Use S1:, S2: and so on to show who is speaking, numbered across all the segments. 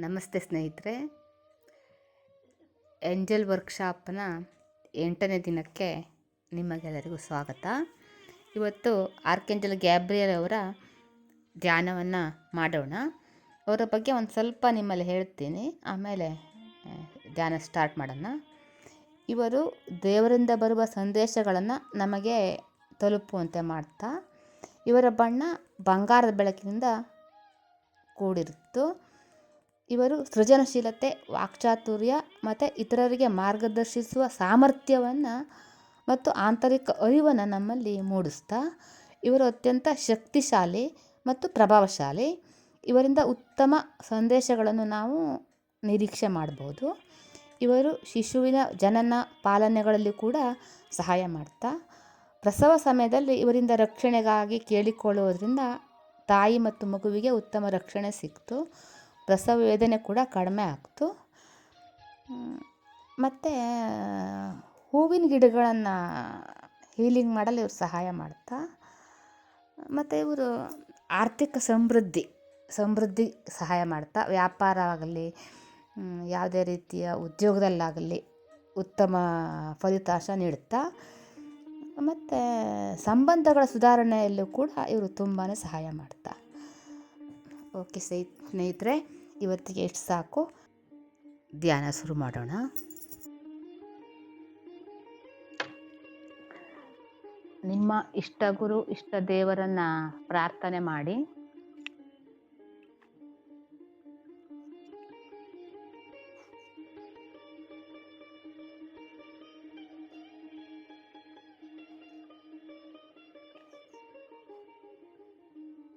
S1: ನಮಸ್ತೆ ಸ್ನೇಹಿತರೆ. ಏಂಜಲ್ ವರ್ಕ್ಶಾಪ್ನ ಎಂಟನೇ ದಿನಕ್ಕೆ ನಿಮಗೆಲ್ಲರಿಗೂ ಸ್ವಾಗತ. ಇವತ್ತು ಆರ್ಕೆಂಜಲ್ ಗ್ಯಾಬ್ರಿಯಲ್ ಅವರ ಧ್ಯಾನವನ್ನು ಮಾಡೋಣ. ಅವರ ಬಗ್ಗೆ ಒಂದು ಸ್ವಲ್ಪ ನಿಮ್ಮಲ್ಲಿ ಹೇಳ್ತೀನಿ. ಆಮೇಲೆ ಧ್ಯಾನ ಸ್ಟಾರ್ಟ್ ಮಾಡೋಣ. ಇವರು ದೇವರಿಂದ ಬರುವ ಸಂದೇಶಗಳನ್ನು ನಮಗೆ ತಲುಪುವಂತೆ ಮಾಡ್ತಾ, ಇವರ ಬಣ್ಣ ಬಂಗಾರದ ಬೆಳಕಿನಿಂದ ಕೂಡಿರುತ್ತು. ಇವರು ಸೃಜನಶೀಲತೆ, ವಾಕ್ಚಾತುರ್ಯ ಮತ್ತು ಇತರರಿಗೆ ಮಾರ್ಗದರ್ಶಿಸುವ ಸಾಮರ್ಥ್ಯವನ್ನು ಮತ್ತು ಆಂತರಿಕ ಅರಿವನ್ನು ನಮ್ಮಲ್ಲಿ ಮೂಡಿಸ್ತಾ, ಇವರು ಅತ್ಯಂತ ಶಕ್ತಿಶಾಲಿ ಮತ್ತು ಪ್ರಭಾವಶಾಲಿ. ಇವರಿಂದ ಉತ್ತಮ ಸಂದೇಶಗಳನ್ನು ನಾವು ನಿರೀಕ್ಷೆ ಮಾಡ್ಬೋದು. ಇವರು ಶಿಶುವಿನ ಜನನ ಪಾಲನೆಗಳಲ್ಲಿ ಕೂಡ ಸಹಾಯ ಮಾಡ್ತಾ, ಪ್ರಸವ ಸಮಯದಲ್ಲಿ ಇವರಿಂದ ರಕ್ಷಣೆಗಾಗಿ ಕೇಳಿಕೊಳ್ಳುವುದರಿಂದ ತಾಯಿ ಮತ್ತು ಮಗುವಿಗೆ ಉತ್ತಮ ರಕ್ಷಣೆ ಸಿಕ್ತು. ಪ್ರಸವ ವೇದನೆ ಕೂಡ ಕಡಿಮೆ ಆಗ್ತು. ಮತ್ತು, ಹೂವಿನ ಗಿಡಗಳನ್ನು ಹೀಲಿಂಗ್ ಮಾಡಲು ಇವರು ಸಹಾಯ ಮಾಡ್ತಾ. ಮತ್ತು ಇವರು ಆರ್ಥಿಕ ಸಮೃದ್ಧಿ ಸಮೃದ್ಧಿ ಸಹಾಯ ಮಾಡ್ತಾ. ವ್ಯಾಪಾರ ಆಗಲಿ ಯಾವುದೇ ರೀತಿಯ ಉದ್ಯೋಗದಲ್ಲಾಗಲಿ ಉತ್ತಮ ಫಲಿತಾಂಶ ನೀಡುತ್ತಾ ಮತ್ತು, ಸಂಬಂಧಗಳ ಸುಧಾರಣೆಯಲ್ಲೂ ಕೂಡ ಇವರು ತುಂಬಾ ಸಹಾಯ ಮಾಡ್ತಾ. ಓಕೆ ಸ್ನೇಹಿ ಸ್ನೇಹಿತರೆ. ಇವತ್ತಿಗೆ ಎಷ್ಟು ಸಾಕು? ಧ್ಯಾನ ಶುರು ಮಾಡೋಣ. ನಿಮ್ಮ ಇಷ್ಟ ಗುರು, ಇಷ್ಟ ದೇವರನ್ನ ಪ್ರಾರ್ಥನೆ ಮಾಡಿ.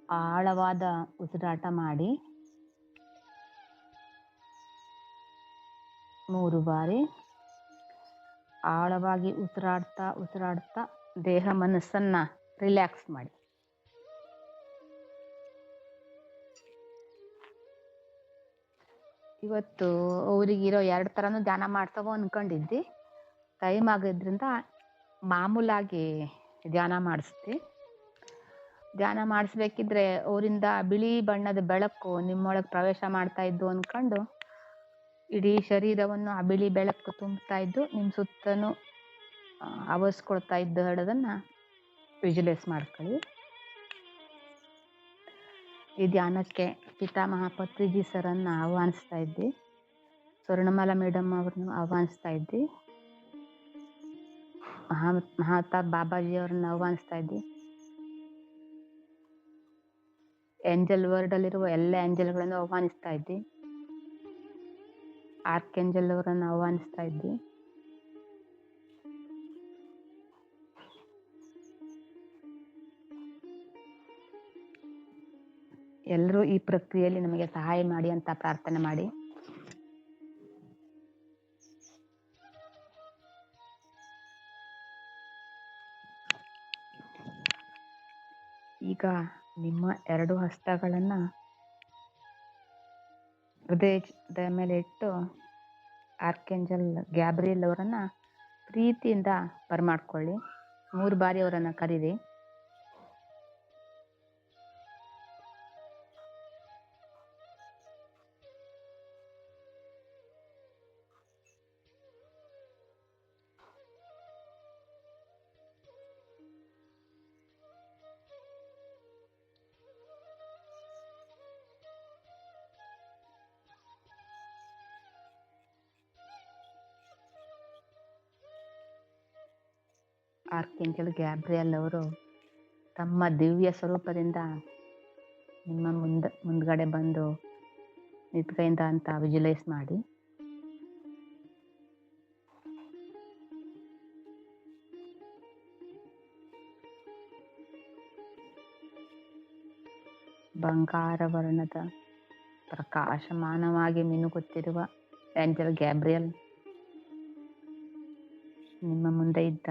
S1: ಆಳವಾದ ಉಸಿರಾಟ ಮಾಡಿ. ಮೂರು ಬಾರಿ ಆಳವಾಗಿ ಉಸಿರಾಡ್ತಾ ಉಸಿರಾಡ್ತಾ ದೇಹ ಮನಸ್ಸನ್ನು ರಿಲ್ಯಾಕ್ಸ್ ಮಾಡಿ. ಇವತ್ತು ಅವರಿಗಿರೋ ಎರಡು ಥರನೂ ಧ್ಯಾನ ಮಾಡ್ಸಬೋ ಅಂದ್ಕೊಂಡಿದ್ದೆ ಟೈಮ್ ಆಗಿದ್ರಿಂದ ಮಾಮೂಲಾಗಿ ಧ್ಯಾನ ಮಾಡಿಸ್ತಿ. ಧ್ಯಾನ ಮಾಡಿಸ್ಬೇಕಿದ್ರೆ ಅವರಿಂದ ಬಿಳಿ ಬಣ್ಣದ ಬೆಳಕು ನಿಮ್ಮೊಳಗೆ ಪ್ರವೇಶ ಮಾಡ್ತಾ ಇದ್ದು ಅಂದ್ಕೊಂಡು ಇಡೀ ಶರೀರವನ್ನು ಆ ಬಿಳಿ ಬೆಳಕು ತುಂಬ್ತಾ ಇದ್ದು ನಿಮ್ಮ ಸುತ್ತನೂ ಆವರಿಸ್ಕೊಳ್ತಾ ಇದ್ದ ಹಡೋದನ್ನು ವಿಜುವಲೈಸ್ ಮಾಡ್ಕೊಳ್ಳಿ. ಈ ಧ್ಯಾನಕ್ಕೆ ಪಿತಾಮಹ ಪತ್ರಿಜಿ ಸರನ್ನು ಆಹ್ವಾನಿಸ್ತಾ ಇದ್ದಿ. ಸ್ವರ್ಣಮಾಲಾ ಮೇಡಮ್ ಅವ್ರನ್ನ ಆಹ್ವಾನಿಸ್ತಾ ಇದ್ದಿ. ಮಹಾ, ಮಹಾತಾ ಬಾಬಾಜಿ ಅವ್ರನ್ನ ಆಹ್ವಾನಿಸ್ತಾ ಇದ್ದಿ. ಏಂಜಲ್ ವರ್ಲ್ಡ್ ಅಲ್ಲಿರುವ ಎಲ್ಲ ಏಂಜಲ್ಗಳನ್ನು ಆಹ್ವಾನಿಸ್ತಾ ಇದ್ದಿ. ಆರ್ಕೆಂಜಲ್ ಅವರನ್ನು ಆಹ್ವಾನಿಸ್ತಾ ಇದ್ವಿ. ಎಲ್ಲರೂ ಈ ಪ್ರಕ್ರಿಯೆಯಲ್ಲಿ ನಮಗೆ ಸಹಾಯ ಮಾಡಿ ಅಂತ ಪ್ರಾರ್ಥನೆ ಮಾಡಿ. ಈಗ ನಿಮ್ಮ ಎರಡು ಹಸ್ತಗಳನ್ನು ಹೃದಯದ ಮೇಲೆ ಇಟ್ಟು ಆರ್ಕೆಂಜಲ್ ಗ್ಯಾಬ್ರಿಯಲ್ ಅವರನ್ನ ಪ್ರೀತಿಯಿಂದ ಬರಮಾಡ್ಕೊಳ್ಳಿ. ಮೂರು ಬಾರಿ ಅವರನ್ನು ಕರೀರಿ. ಆರ್ಕೆಂಜಲ್ ಗ್ಯಾಬ್ರಿಯಲ್ ಅವರು ತಮ್ಮ ದಿವ್ಯ ಸ್ವರೂಪದಿಂದ ನಿಮ್ಮ ಮುಂದೆ, ಮುಂದ್ಗಡೆ ಬಂದು ನಿಂತ್ಕೈಂದ ಅಂತ ವಿಜುಲೈಸ್ ಮಾಡಿ. ಬಂಗಾರ ವರ್ಣದ ಪ್ರಕಾಶಮಾನವಾಗಿ ಮಿನುಗುತ್ತಿರುವ ಏಂಜಲ್ ಗ್ಯಾಬ್ರಿಯಲ್ ನಿಮ್ಮ ಮುಂದೆ ಇದ್ದ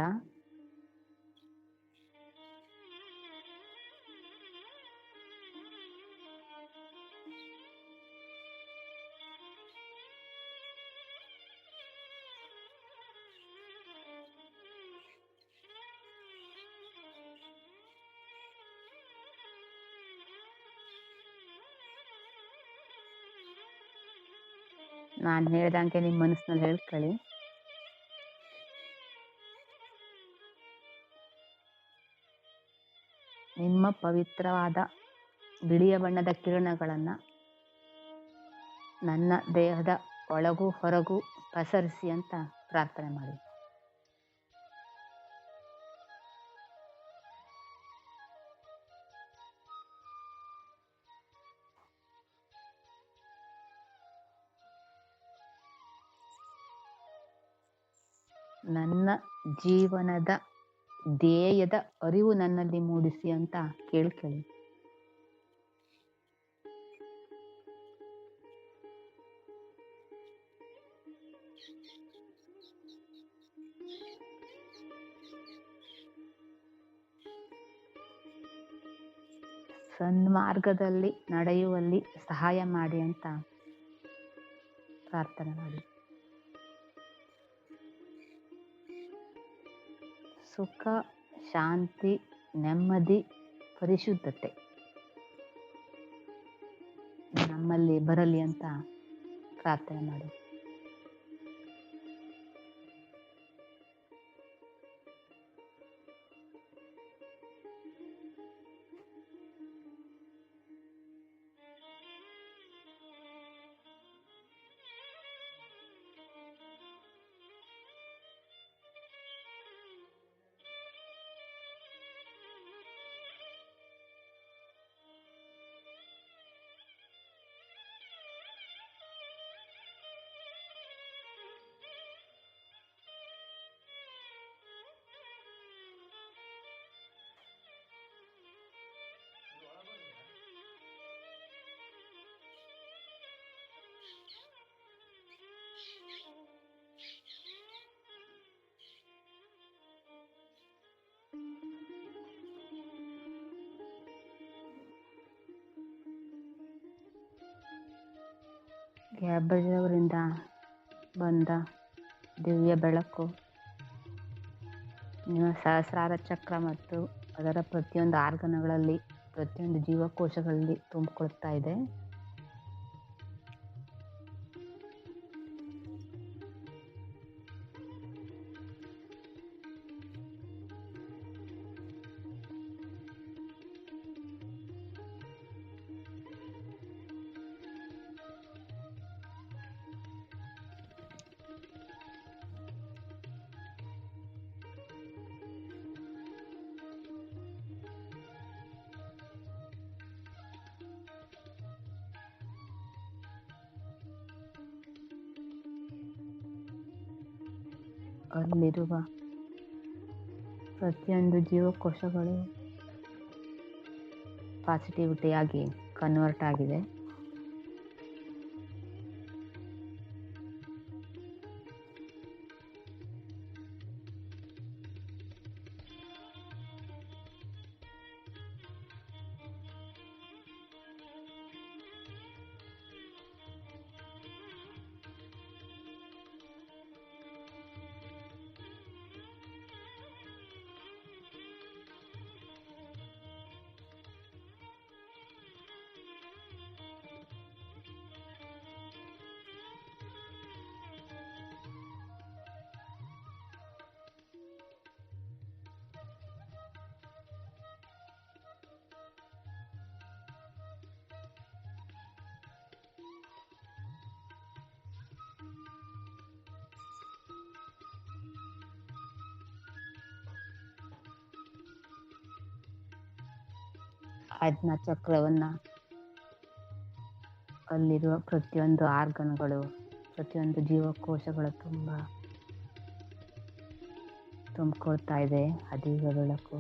S1: ನಾನು ಹೇಳ್ದಂಗೆ ನಿಮ್ಮ ಮನಸ್ಸಿನಲ್ಲಿ ಹೇಳ್ಕೊಳ್ಳಿ. ನಿಮ್ಮ ಪವಿತ್ರವಾದ ಬಿಳಿಯ ಬಣ್ಣದ ಕಿರಣಗಳನ್ನು ನನ್ನ ದೇಹದ ಒಳಗೂ ಹೊರಗೂ ಪಸರಿಸಿ ಅಂತ ಪ್ರಾರ್ಥನೆ ಮಾಡಿ. ನನ್ನ ಜೀವನದ ಧ್ಯೇಯದ ಅರಿವು ನನ್ನಲ್ಲಿ ಮೂಡಿಸಿ ಅಂತ ಕೇಳ್ಕೊಳ್ಳಿ. ಸನ್ಮಾರ್ಗದಲ್ಲಿ ನಡೆಯುವಲ್ಲಿ ಸಹಾಯ ಮಾಡಿ ಅಂತ ಪ್ರಾರ್ಥನೆ ಮಾಡಿ. ಸುಖ ಶಾಂತಿ ನೆಮ್ಮದಿ ಪರಿಶುದ್ಧತೆ. ನಮ್ಮಲ್ಲಿ ಬರಲಿ ಅಂತ ಪ್ರಾರ್ಥನೆ ಮಾಡಿ ಗ್ಯಾಬಜವರಿಂದ ಬಂದ ದಿವ್ಯ ಬೆಳಕು. ನಿಮ್ಮ ಸಹಸ್ರಾರ ಚಕ್ರ ಮತ್ತು ಅದರ ಪ್ರತಿಯೊಂದು ಆರ್ಗನ್ಗಳಲ್ಲಿ, ಪ್ರತಿಯೊಂದು ಜೀವಕೋಶಗಳಲ್ಲಿ ತುಂಬಿಕೊಳ್ತಾ ಇದೆ. ಅಲ್ಲಿರುವ ಪ್ರತಿಯೊಂದು ಜೀವಕೋಶಗಳು ಪಾಸಿಟಿವಿಟಿಯಾಗಿ ಕನ್ವರ್ಟ್ ಆಗಿದೆ. ಆಜ್ಞಾ ಚಕ್ರವನ್ನು ಅಲ್ಲಿರುವ ಪ್ರತಿಯೊಂದು ಆರ್ಗನ್ಗಳು ಪ್ರತಿಯೊಂದು ಜೀವಕೋಶಗಳು ತುಂಬ ತುಂಬಿಕೊಳ್ತಾ ಇದೆ ಅದೀಗ ಬೆಳಕು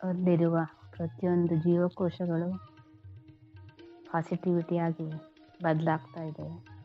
S1: ಅಲ್ಲಿರುವ ಪ್ರತಿಯೊಂದು ಜೀವಕೋಶಗಳು ಪಾಸಿಟಿವಿಟಿಯಾಗಿ ಬದಲಾಗ್ತಾ ಇದೆ.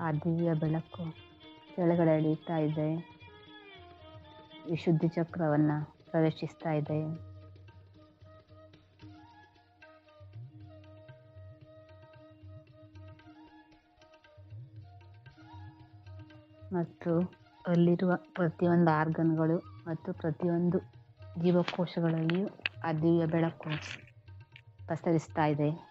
S1: ಆ ದಿವ್ಯ ಬೆಳಕು ಕೆಳಗಡೆ ಅಡಿಯುತ್ತಾ ಇದೆ. ವಿಶುದ್ಧಿ ಚಕ್ರವನ್ನು ಪ್ರವೇಶಿಸ್ತಾ ಇದೆ. ಮತ್ತು ಅಲ್ಲಿರುವ ಪ್ರತಿಯೊಂದು ಆರ್ಗನ್ಗಳು ಮತ್ತು ಪ್ರತಿಯೊಂದು ಜೀವಕೋಶಗಳಲ್ಲಿಯೂ ಆ ದಿವ್ಯ ಬೆಳಕು ಪಸರಿಸ್ತಾ ಇದೆ.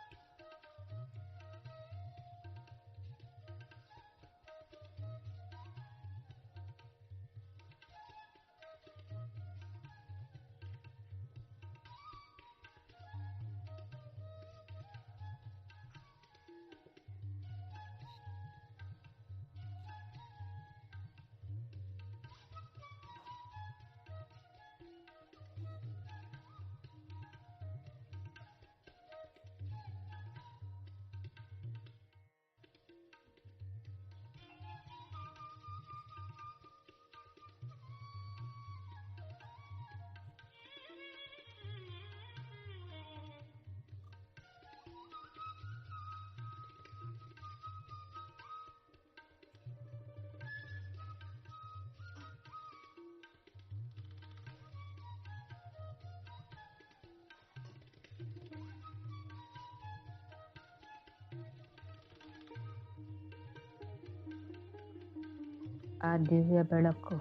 S1: ಆ ದಿವ್ಯ ಬೆಳಕು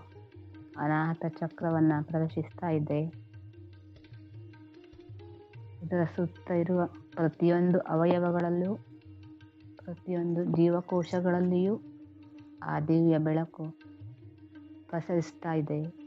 S1: ಅನಾಹತ ಚಕ್ರವನ್ನು ಪ್ರದರ್ಶಿಸ್ತಾ ಇದೆ. ಇದರ ಸುತ್ತ ಇರುವ ಪ್ರತಿಯೊಂದು ಅವಯವಗಳಲ್ಲೂ, ಪ್ರತಿಯೊಂದು ಜೀವಕೋಶಗಳಲ್ಲಿಯೂ ಆ ದಿವ್ಯ ಬೆಳಕು ಪ್ರಸರಿಸ್ತಾ ಇದೆ.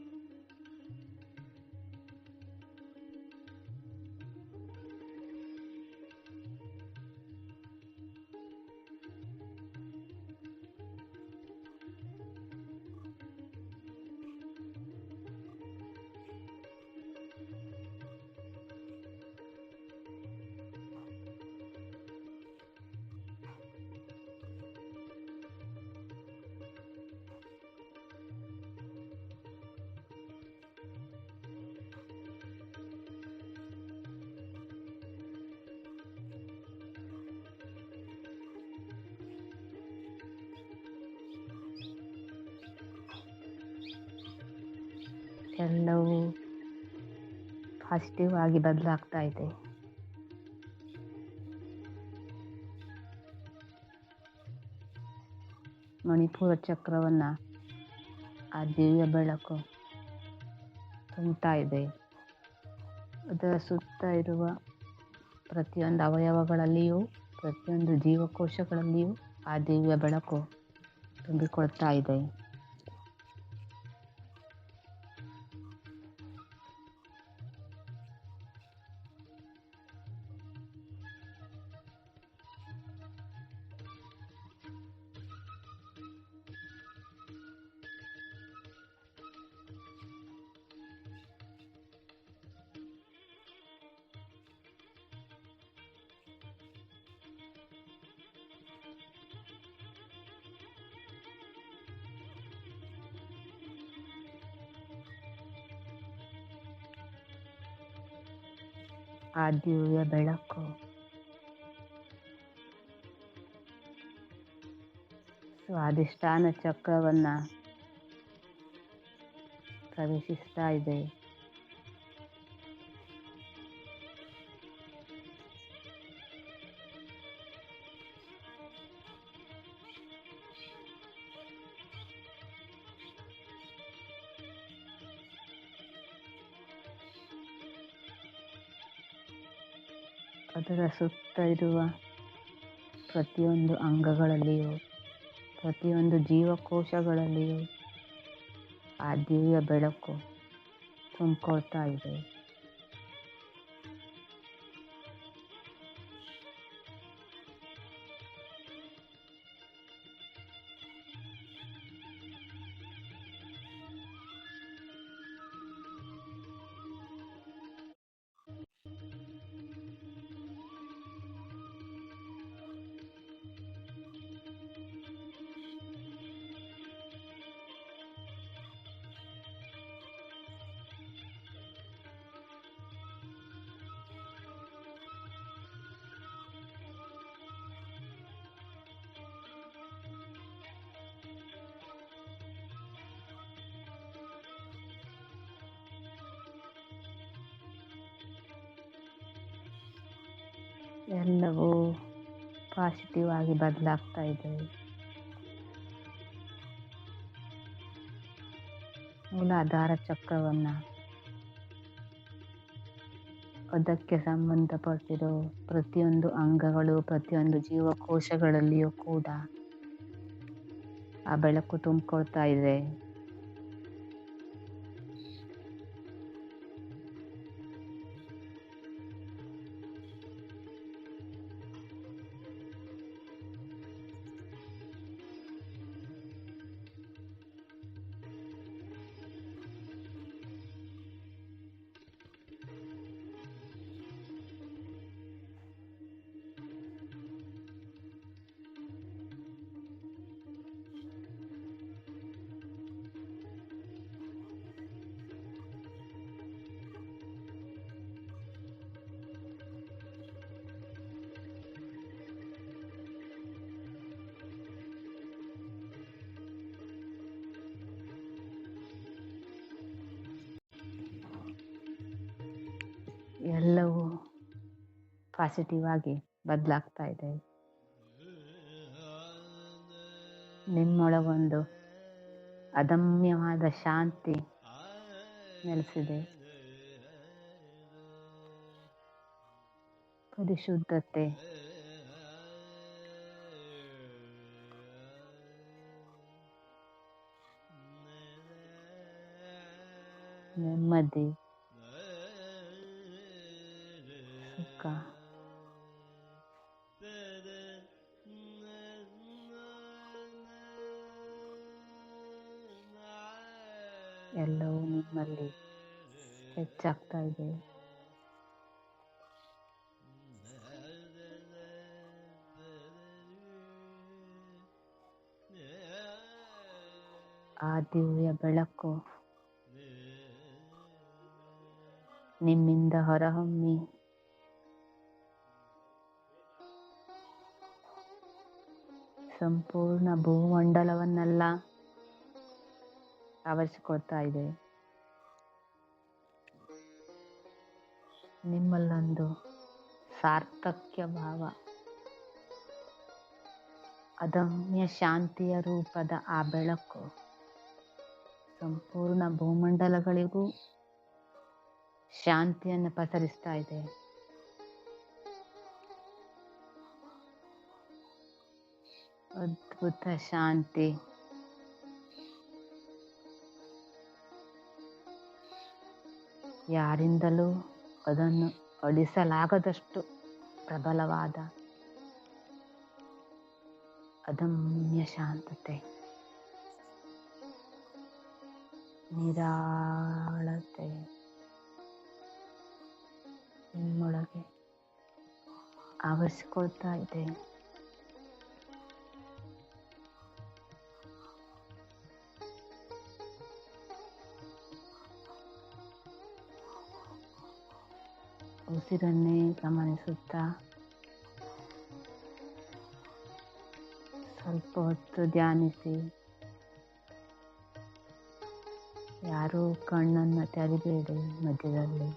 S1: ಎಲ್ಲವೂ ಪಾಸಿಟಿವ್ ಆಗಿ ಬದಲಾಗ್ತಾ ಇದೆ. ಮಣಿಪುರ ಚಕ್ರವನ್ನು ಆ ದಿವ್ಯ ಬೆಳಕು ತುಂಬುತ್ತಾ ಇದೆ. ಅದರ ಸುತ್ತ ಇರುವ ಪ್ರತಿಯೊಂದು ಅವಯವಗಳಲ್ಲಿಯೂ, ಪ್ರತಿಯೊಂದು ಜೀವಕೋಶಗಳಲ್ಲಿಯೂ ಆ ದಿವ್ಯ ಬೆಳಕು ತುಂಬಿಕೊಳ್ತಾ ಇದೆ. ಆ ದಿವ್ಯ ಬೆಳಕು. ಸ್ವಾದಿಷ್ಟಾನ ಚಕ್ರವನ್ನು ಪ್ರವೇಶಿಸ್ತಾ ಇದೆ. ಅದರ ಸುತ್ತ ಇರುವ ಪ್ರತಿಯೊಂದು ಅಂಗಗಳಲ್ಲಿಯೂ ಪ್ರತಿಯೊಂದು ಜೀವಕೋಶಗಳಲ್ಲಿಯೂ ಆ ದಿವ್ಯ ಬೆಳಕು ತುಂಬಿಕೊಳ್ತಾ ಇದೆ. ಎಲ್ಲವೂ ಪಾಸಿಟಿವ್ ಆಗಿ ಬದಲಾಗ್ತಾ ಇದೆ. ಮೂಲಾಧಾರ ಚಕ್ರವನ್ನು ಅದಕ್ಕೆ ಸಂಬಂಧಪಟ್ಟಿರೋ ಪ್ರತಿಯೊಂದು ಅಂಗಗಳು, ಪ್ರತಿಯೊಂದು ಜೀವಕೋಶಗಳಲ್ಲಿಯೂ ಕೂಡ ಆ ಬೆಳಕು ತುಂಬಿಕೊಳ್ತಾ ಇದೆ. ಎಲ್ಲವೂ ಪಾಸಿಟಿವ್ ಆಗಿ ಬದಲಾಗ್ತಾ ಇದೆ. ನಿಮ್ಮೊಳಗೊಂದು ಅದಮ್ಯವಾದ ಶಾಂತಿ ನೆಲೆಸಿದೆ. ಪರಿಶುದ್ಧತೆ ನೆಮ್ಮದಿ ಸುಖ ಎಲ್ಲವೂ ನಿಮ್ಮಲ್ಲಿ ಹೆಚ್ಚಾಗ್ತಾ ಇದೆ ಆ ದಿವ್ಯ ಬೆಳಕು ನಿಮ್ಮಿಂದ ಹೊರಹೊಮ್ಮಿ. ಸಂಪೂರ್ಣ ಭೂಮಂಡಲವನ್ನೆಲ್ಲ ಆವರಿಸಿಕೊಳ್ತಾ ಇದೆ. ನಿಮ್ಮಲ್ಲೊಂದು ಸಾರ್ಥಕ್ಯ ಭಾವ. ಅದಮ್ಯ ಶಾಂತಿಯ ರೂಪದ ಆ ಬೆಳಕು. ಸಂಪೂರ್ಣ ಭೂಮಂಡಲಗಳಿಗೂ ಶಾಂತಿಯನ್ನು ಪಸರಿಸ್ತಾ ಇದೆ. ಅದ್ಭುತ ಶಾಂತಿ. ಯಾರಿಂದಲೂ ಅದನ್ನು ಅಳಿಸಲಾಗದಷ್ಟು ಪ್ರಬಲವಾದ ಅದಮ್ಯ ಶಾಂತತೆ ನಿರಾಳತೆ ನಿಮ್ಮೊಳಗೆ ಆವರಿಸಿಕೊಳ್ತಾ ಇದೆ. ಉಸಿರನ್ನೇ ಗಮನಿಸುತ್ತಾ ಸ್ವಲ್ಪ ಹೊತ್ತು ಧ್ಯಾನಿಸಿ ಯಾರೂ ಕಣ್ಣನ್ನು ತೆರಿಬೇಡಿ ಮಧ್ಯದಲ್ಲಿ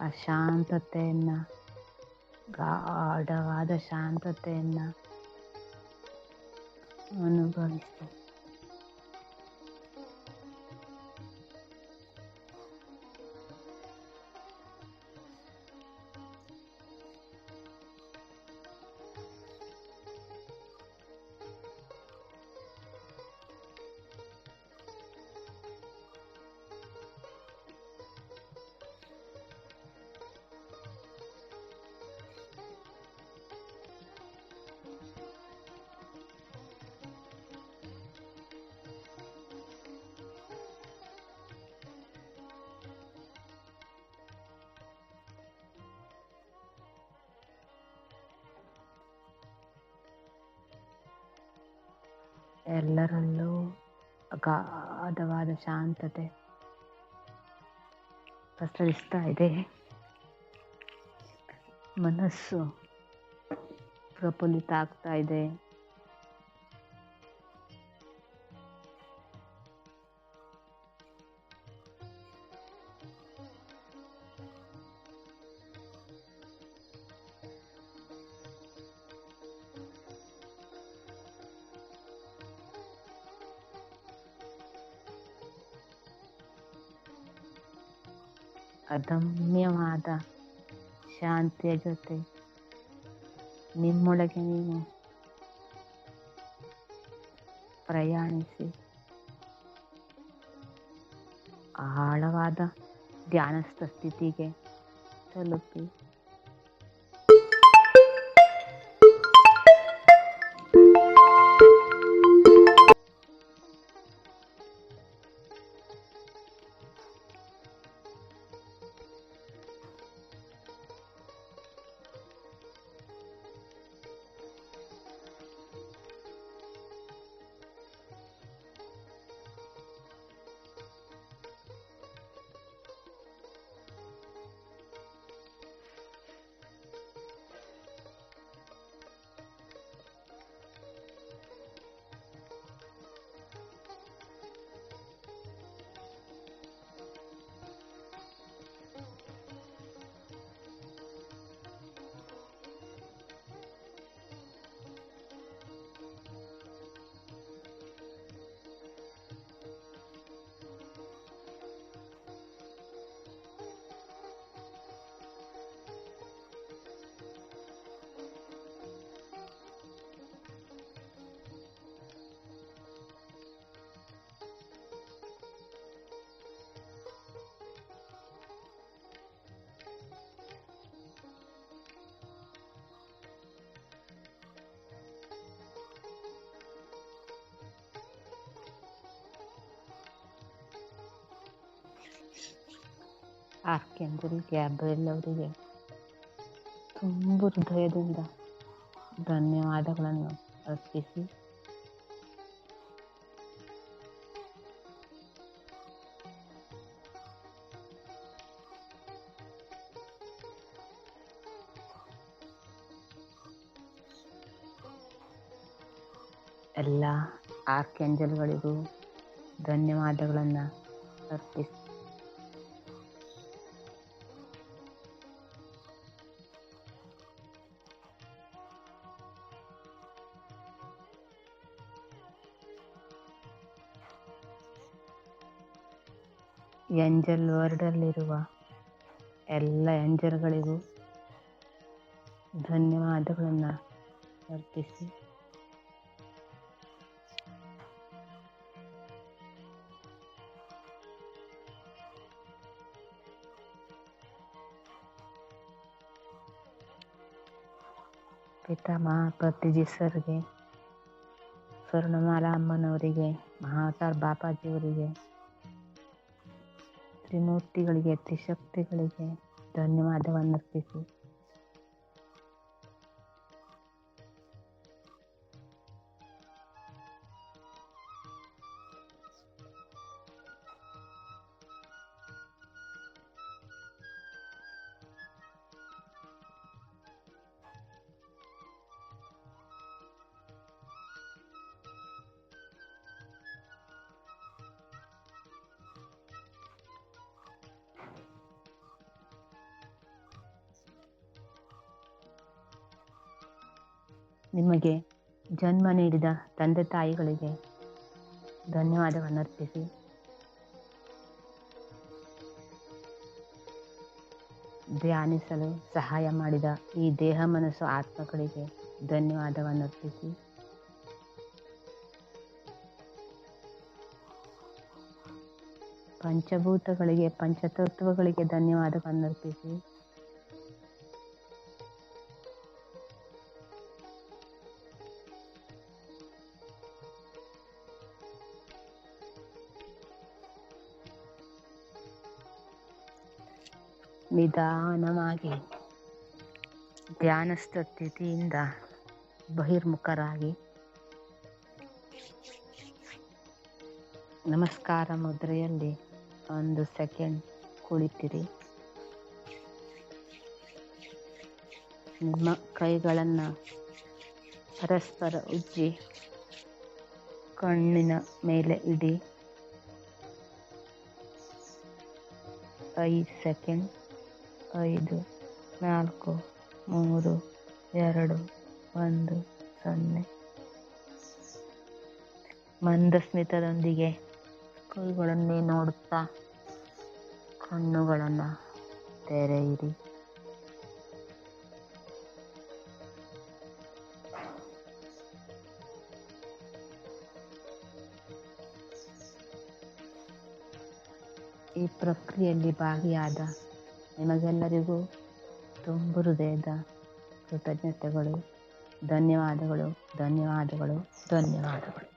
S1: ಆ ಶಾಂತತೆಯನ್ನು ಗಾಢವಾದ ಶಾಂತತೆಯನ್ನು ಅನುಭವಿಸಿ ಎಲ್ಲರಲ್ಲೂ ಅಗಾಧವಾದ ಶಾಂತತೆ ಪ್ರಸರಿಸ್ತಾ ಇದೆ. ಮನಸ್ಸು ಪ್ರಫುಲ್ಲಿತ ಆಗ್ತಾ ಇದೆ. ಅದಮ್ಯವಾದ ಶಾಂತಿಯ ಜೊತೆ ನಿಮ್ಮೊಳಗೆ ನೀವು ಪ್ರಯಾಣಿಸಿ. ಆಳವಾದ ಧ್ಯಾನಸ್ಥ ಸ್ಥಿತಿಗೆ ತಲುಪಿ. ಆರ್ಕೆಂಜಲ್ ಗ್ಯಾಬ್ರಿಯಲ್ ಅವರಿಗೆ ತುಂಬ ಹೃದಯದಿಂದ ಧನ್ಯವಾದಗಳನ್ನು ಅರ್ಪಿಸಿ ಎಲ್ಲ ಆರ್ಕೆಂಜಲ್ಗಳಿಗೂ ಧನ್ಯವಾದಗಳನ್ನು ಅರ್ಪಿಸಿ ಎಂಜಲ್ ವರ್ಲ್ಡಲ್ಲಿರುವ ಎಲ್ಲ ಎಂಜಲ್ಗಳಿಗೂ ಧನ್ಯವಾದಗಳನ್ನು ಅರ್ಪಿಸಿ. ಪಿತಾಮಹ ಪ್ರತಿಜಿ ಸರ್ಗೆ ಸ್ವರ್ಣಮಾಲಾ ಅಮ್ಮನವರಿಗೆ ಮಹಾತಾರ್ ಬಾಪಾಜಿಯವರಿಗೆ ತ್ರಿಮೂರ್ತಿಗಳಿಗೆ ತ್ರಿಶಕ್ತಿಗಳಿಗೆ ಧನ್ಯವಾದವನ್ನು ಅರ್ಪಿಸಿ ನಿಮಗೆ ಜನ್ಮ ನೀಡಿದ ತಂದೆ ತಾಯಿಗಳಿಗೆ ಧನ್ಯವಾದವನ್ನು ಅರ್ಪಿಸಿ. ಧ್ಯಾನಿಸಲು ಸಹಾಯ ಮಾಡಿದ ಈ ದೇಹ ಮನಸ್ಸು ಆತ್ಮಗಳಿಗೆ ಧನ್ಯವಾದವನ್ನು ಅರ್ಪಿಸಿ. ಪಂಚಭೂತಗಳಿಗೆ ಪಂಚತತ್ವಗಳಿಗೆ ಧನ್ಯವಾದವನ್ನು ಅರ್ಪಿಸಿ. ನಿಧಾನವಾಗಿ ಧ್ಯಾನಸ್ಥ ಸ್ಥಿತಿಯಿಂದ ಬಹಿರ್ಮುಖರಾಗಿ ನಮಸ್ಕಾರ ಮುದ್ರೆಯಲ್ಲಿ ಒಂದು ಸೆಕೆಂಡ್ ಕುಳಿತಿರಿ. ನಿಮ್ಮ ಕೈಗಳನ್ನು ಪರಸ್ಪರ ಉಜ್ಜಿ, ಕಣ್ಣಿನ ಮೇಲೆ ಇಡಿ. ಐದು ಸೆಕೆಂಡ್ ಐದು ನಾಲ್ಕು ಮೂರು ಎರಡು ಒಂದು ಸೊನ್ನೆ. ಮಂದಸ್ಮಿತದೊಂದಿಗೆ ಕೈಗಳನ್ನೇ ನೋಡುತ್ತಾ ಕಣ್ಣುಗಳನ್ನು ತೆರೆಯಿರಿ. ಈ ಪ್ರಕ್ರಿಯೆಯಲ್ಲಿ ಭಾಗಿಯಾದ ನಿಮಗೆಲ್ಲರಿಗೂ ತುಂಬ ಹೃದಯದ ಕೃತಜ್ಞತೆಗಳು. ಧನ್ಯವಾದಗಳು. ಧನ್ಯವಾದಗಳು. ಧನ್ಯವಾದಗಳು.